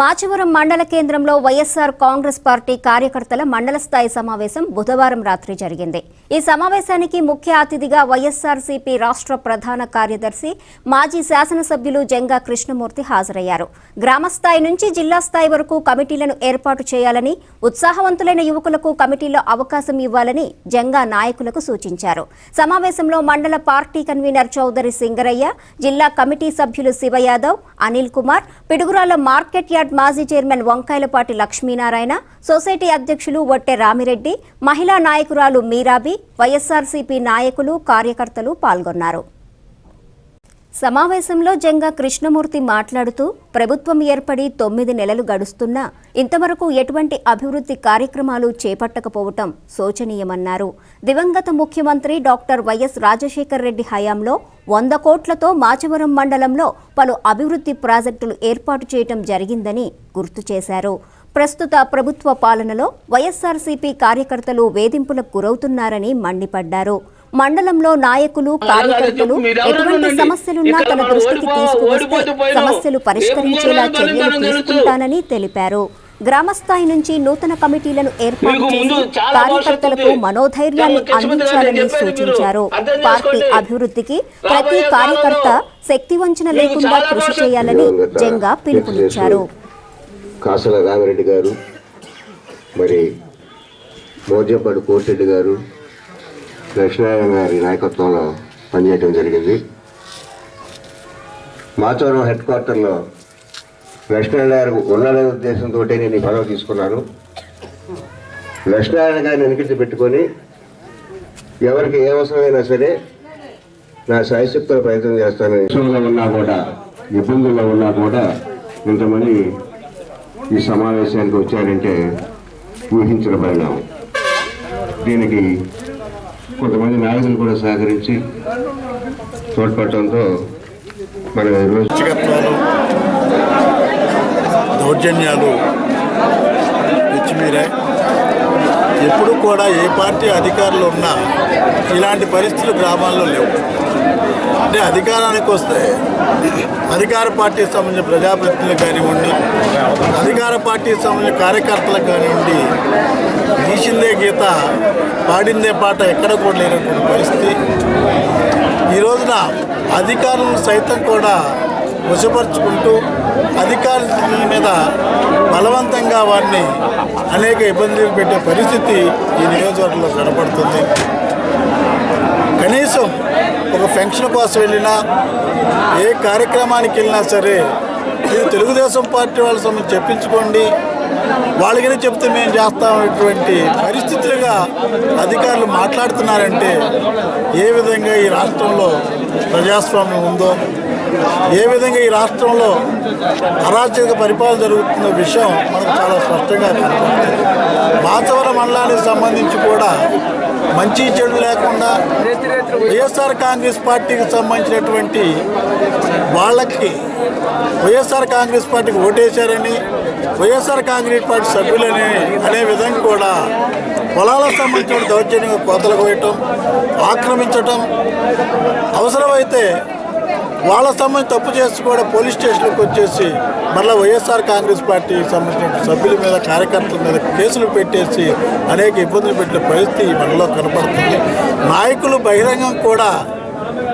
మాచవరం మండల కేంద్రంలో వైఎస్ఆర్ కాంగ్రెస్ పార్టీ కార్యకర్తల మండల స్థాయి సమావేశం బుధవారం రాత్రి జరిగింది. ఈ సమావేశానికి ముఖ్య అతిథిగా వైఎస్ఆర్సీపీ రాష్ట్ర ప్రధాన కార్యదర్శి మాజీ శాసనసభ్యులు జంగా కృష్ణమూర్తి హాజరయ్యారు. గ్రామ స్థాయి నుంచి జిల్లా స్థాయి వరకు కమిటీలను ఏర్పాటు చేయాలని ఉత్సాహవంతులైన యువకులకు కమిటీలో అవకాశం ఇవ్వాలని జంగా నాయకులకు సూచించారు. సమావేశంలో మండల పార్టీ కన్వీనర్ చౌదరి సింగరయ్య జిల్లా కమిటీ సభ్యులు శివ యాదవ్ అనిల్ కుమార్ పిడుగురాల మార్కెట్ యార్డ్ మాజీ చైర్మన్ వంకాయలపాటి లక్ష్మీనారాయణ సొసైటీ అధ్యక్షులు వట్టె రామిరెడ్డి మహిళా నాయకురాలు మీరాబి వైఎస్ఆర్సీపీ నాయకులు కార్యకర్తలు పాల్గొన్నారు. సమావేశంలో జంగా కృష్ణమూర్తి మాట్లాడుతూ ప్రభుత్వం ఏర్పడి తొమ్మిది నెలలు గడుస్తున్నా ఇంతవరకు ఎటువంటి అభివృద్ధి కార్యక్రమాలు చేపట్టకపోవటం శోచనీయమన్నారు. దివంగత ముఖ్యమంత్రి డాక్టర్ వైఎస్ రాజశేఖర్ రెడ్డి హయాంలో వంద కోట్లతో మాచవరం మండలంలో పలు అభివృద్ధి ప్రాజెక్టులు ఏర్పాటు చేయటం జరిగిందని గుర్తు చేశారు. ప్రస్తుత ప్రభుత్వ పాలనలో వైఎస్ఆర్సీపీ కార్యకర్తలు వేధింపులకు గురవుతున్నారని మండిపడ్డారు. మండలంలో నాయకులు కార్యకర్తలు ఎటువంటి సమస్యలున్నా తన దృష్టికి తీసుకువస్తే సమస్యలు పరిష్కరించేలా చర్యలు తీసుకుంటానని తెలిపారు. గ్రామస్థాయి నుంచి నూతన కమిటీలను ఏర్పాటు చేసి కార్యకర్తలకు మనోధైర్యాన్ని అందించాలని సూచించారు. పార్టీ అభివృద్ధికి ప్రతి కార్యకర్త శక్తి వంచన లేకుండా కృషి చేయాలని జంగా పిలుపునిచ్చారు. కాసల రామిరెడ్డి గారు మరి మోజంపాడు కోటిరెడ్డి గారు లక్ష్మీనారాయణ గారి నాయకత్వంలో పనిచేయడం జరిగింది. మాచవరం హెడ్ క్వార్టర్లో లక్ష్మీనారాయణ గారు ఉండాలనే ఉద్దేశంతో నేను ఈ పదవి తీసుకున్నాను. లక్ష్మీనారాయణ గారిని వెనకించి పెట్టుకొని ఎవరికి ఏ అవసరమైనా సరే నా శాయశక్తుల ప్రయత్నం చేస్తాను. ఇబ్బందుల్లో ఉన్నా కూడా ఇబ్బందుల్లో ఉన్నా కూడా ఇంతమంది ఈ సమావేశానికి వచ్చారంటే ఊహించిన పరిణామం. దీనికి కొంతమంది నాయకులు కూడా సహకరించి తోడ్పడటంతో మనం ఈరోజు వ్యక్తిగత్వాలు దౌర్జన్యాలు పిచ్చిమీరాయి ఎప్పుడు కూడా ఏ పార్టీ అధికారులు ఉన్నా ఇలాంటి పరిస్థితులు గ్రామాల్లో లేవు. అంటే అధికారానికి వస్తే అధికార పార్టీకి సంబంధించిన ప్రజాప్రతినిధులు కానివ్వండి అధికార పార్టీకి సంబంధించిన కార్యకర్తలకు కానివ్వండి గీసిందే గీత పాడిందే పాట ఎక్కడ కూడా లేనటువంటి పరిస్థితి. ఈ రోజున అధికారులను సైతం కూడా వశపరుచుకుంటూ అధికారుల మీద బలవంతంగా వారిని అనేక ఇబ్బందులు పెట్టే పరిస్థితి ఈ నియోజకవర్గంలో కనపడుతుంది. కనీసం ఒక ఫంక్షన్ కోసం వెళ్ళినా ఏ కార్యక్రమానికి వెళ్ళినా సరే ఇది తెలుగుదేశం పార్టీ వాళ్ళ సంబంధించి చెప్పించుకోండి వాళ్ళకి చెప్తే మేము చేస్తామనేటువంటి పరిస్థితులుగా అధికారులు మాట్లాడుతున్నారంటే ఏ విధంగా ఈ రాష్ట్రంలో ప్రజాస్వామ్యం ఉందో ఏ విధంగా ఈ రాష్ట్రంలో అరాచక పరిపాలన జరుగుతున్న విషయం మనకు చాలా స్పష్టంగా కనపడుతుంది. మాచవరం మండలానికి సంబంధించి కూడా మంచి చెడు లేకుండా వైఎస్ఆర్ కాంగ్రెస్ పార్టీకి సంబంధించినటువంటి వాళ్ళకి వైఎస్ఆర్ కాంగ్రెస్ పార్టీకి ఓటేశారని వైఎస్ఆర్ కాంగ్రెస్ పార్టీ సభ్యులని అనే విధంగా కూడా పొలాలకు సంబంధించిన దౌర్జన్యంగా కోతలు కోయటం ఆక్రమించటం అవసరమైతే వాళ్ళ సంబంధించి తప్పు చేసి కూడా పోలీస్ స్టేషన్కి వచ్చేసి మళ్ళీ వైఎస్ఆర్ కాంగ్రెస్ పార్టీకి సంబంధించిన సభ్యుల మీద కార్యకర్తల మీద కేసులు పెట్టేసి అనేక ఇబ్బందులు పెట్టిన పరిస్థితి మనలో కనపడుతుంది. నాయకులు బహిరంగం కూడా